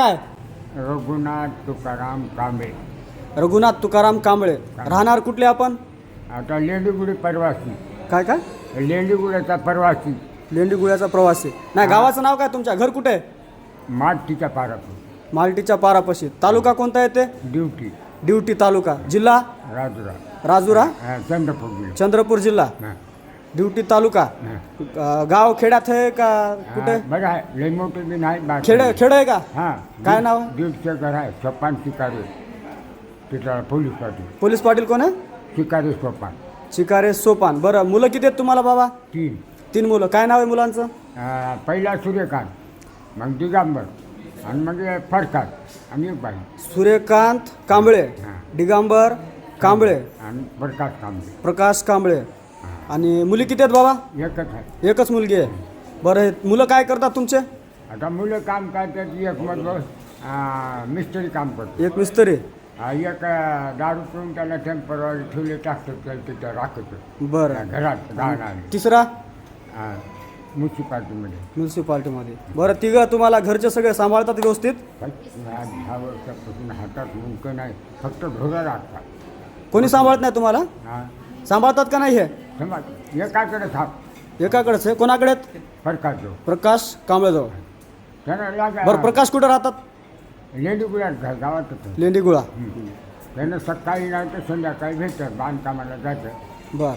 काय? रघुनाथ तुकाराम कांबळे. रघुनाथ तुकाराम कांबळे. राहणार कुठले आपण? आता लेंडीगुडी परवासी. काय काय? लेंडीगुड्याचा परवासी. लेंडीगुळ्याचा प्रवासी. नाही गावाचं नाव काय तुमच्या? घर कुठे? आहे मातीच्या पारातून मालटीच्या पारापाशी. तालुका कोणता येते? ड्युटी. ड्युटी तालुका. जिल्हा? राजुरा. राजुरा? हा, चंद्रपूर जिल्हा. चंद्रपूर जिल्हा. हा, ड्युटी तालुका. अ, गाव खेड्यात आहे का कुठे? बरं आहे लई मोठं बी नाही बाकी. खेड खेड आहे का? हा. काय नाव? आहे? दीडचं घर आहे सोपान शिकारे. तिथं पोलीस पाटील. पोलीस पाटील कोण आहे? शिकारे सोपान. शिकारे सोपान. बरं मुलं किती आहेत तुम्हाला बाबा? तीन. तीन मुलं. काय नाव आहे मुलांचं? अं, पहिला सूर्यकांत मग दिगंबर आणि मग फरकात आणि एक बाई. सूर्यकांत कांबळे. हा. दिगंबर कांबळे. आणि प्रकाश कांबळे. प्रकाश कांबळे. आणि मुली किती आहेत बाबा? एकच आहे. एकच मुलगी आहे. बरं हे मुलं काय करतात तुमचे? आता मुलं काम करतात एक मग मिस्त्री काम करतो एक मिस्त्री. हा, एक अं, दारू पिऊन त्याला टेम्परवारी ठेवले टाकतात त्याला तिथं राखत बरं. घरात तिसरा? म्युन्सिपाल्टीमध्ये म्युन्सिपाल्टीमध्ये बरं तिघं तुम्हाला घरचे सगळे सांभाळतात व्यवस्थित? दहा वर्षापासून हातात मुंकं नाही फक्त ढोरं राखतात. कोणी सांभाळत नाही तुम्हाला? हा सांभाळतात का नाही हे? समज. एकाकडे थांब एकाकडेच आहे. कोणाकडे आहेत? जो प्रकाश कांबळेजवळ त्यानं लागा बरं प्रकाश कुठं राहतात? लेडी गुळ्यात घर गावातच लेंडीगुळा. त्यानं सकाळी नाही तर संध्याकाळी भेटतं बांधकामाला जातं बर.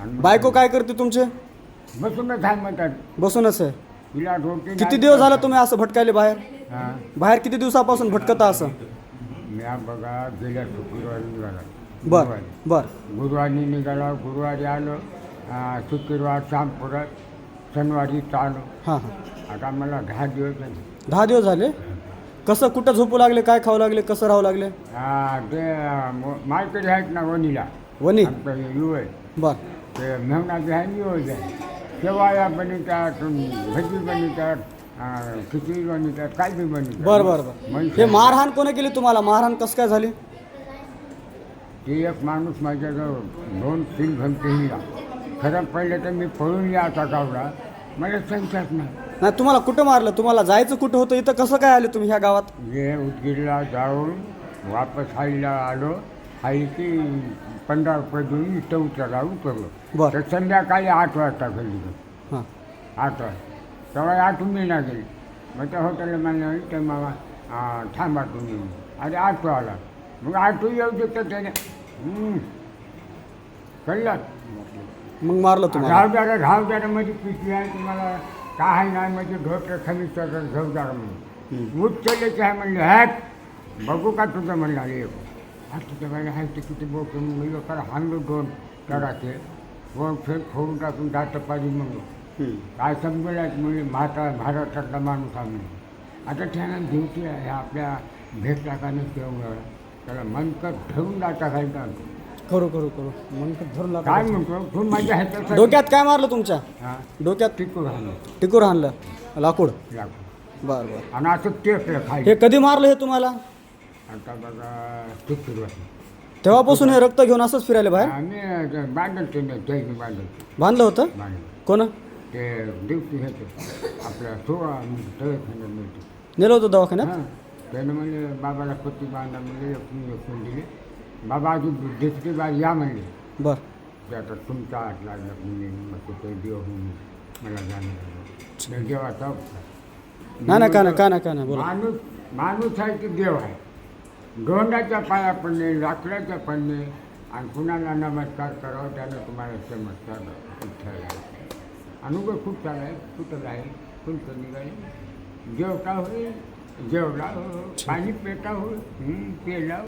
आणि बायको काय करते तुमचे? बसूनच आहे म्हणतात. बसूनच आहे. तिला रोटी किती दिवस झालं. तुम्ही असं भटकायले बाहेर? हा. बाहेर किती दिवसापासून भटकता असं? म्या बघा गेल्या शुक्रवारी निघाला बर गुरुवारी. बर. गुरुवारी निघाला गुरुवारी आलो. आ, शुक्रवार शामपुरात शनिवारी आलो. हां हां. आता मला दहा दिवस झाले. दहा दिवस झाले? कसं कुठं झोपू लागले काय खाऊ लागले कसं राहू लागले? ते मार्केट आहेत ना वणीला. वनी आमचं युव आहे बर. ते मेहनाचे आहे युव आहे शेवाया बनवतात भजी बनवतात खिचडी बनवतात काय बी बनवतात बर बर बर. हे मारहाण कोणी केली तुम्हाला? मारहाण कसं काय झाली? ते एक माणूस माझ्याजवळ दोन तीन घंटे हिला खरं पहिलं तर मी पळून याचा गावला. मला संख्याच नाही. नाही तुम्हाला कुठं मारलं? तुम्हाला जायचं कुठं होतं? इथं कसं काय आले तुम्ही ह्या गावात? जे उदगीरला जाऊन वापस हाईला आलो. हाई की पंधरा रुपये देऊन इथं उतरला उतरलो. बरं. तर संध्याकाळी आठ वाजता घरी गेलो. हां. आठ वाजता. तेव्हा आठून मी ना गेली. मग त्या हॉटेलला म्हणलं ते आ, थांबा तुम्ही. अरे आठो आला मग आठो येऊ देतं त्याने. कळलं? मग मारलं तुम्हाला. घावदार घावदारामध्ये पिशवी आहे तुम्हाला? काय नाही म्हणजे ढोटर खमीस घावदार म्हणून. उचललेच आहे म्हणले हॅट. बघू का तुझं म्हणलं आले हा तुझं बाई आहे ते किती बोक म्हणलं खरं हाणलो दोन तडाके वर फेर फोडून टाकून दात पाडी म्हणलो काय समजलं म्हणजे म्हाता महाराष्ट्रातला माणूस आम्ही. आता त्यानं ड्युटी आहे आपल्या का नाही तेवढं. त्याला मनकट ठेवून दाटा घालतात करू करू करू. मग धरून काय. म्हणतो? तू माझ्या ह्याच्यासाठी डोक्यात काय मारलं तुमच्या? हां? डोक्यात टिकू राहिलं. टिकूर आणलं लाकूड. लागू बर बर. आणि असं खाली हे कधी मारलं हे तुम्हाला? आता बघा ठीक सुरू आहे. तेव्हापासून हे रक्त घेऊन असंच फिरायला बाहेर? आम्ही ते बांधल ते जैन बांधल. बांधलं होतं? बांधल. कोण? ते दिवशी ह्याचं आपल्या सोळा दवाखान्यात मिळते. नेलं होतं दवाखान्यात? हां. त्यानं म्हणजे बाबाला पत्ती बांधा म्हणजे एकूण एकूण दिली. बाबा अजून दुसरी बार या म्हणले. बर. ते आता तुमचा हात लागला म्हणजे मग ते देव होऊन मला जाणं देवाचा नाही नाही काय नाही काय नाही काय नाही बोला. माणूस माणूस आहे की देव आहे? गोंडाच्या पाया पडणे लाकडाच्या पडणे आणि कुणाला नमस्कार करावं त्यानं तुम्हाला चमत्कार ठेवायला अनुभव खूप चांगला आहे कुठं आहे तुमचं निघाले? जेवता होईल? जेवला पाणी पेटा हो पेला.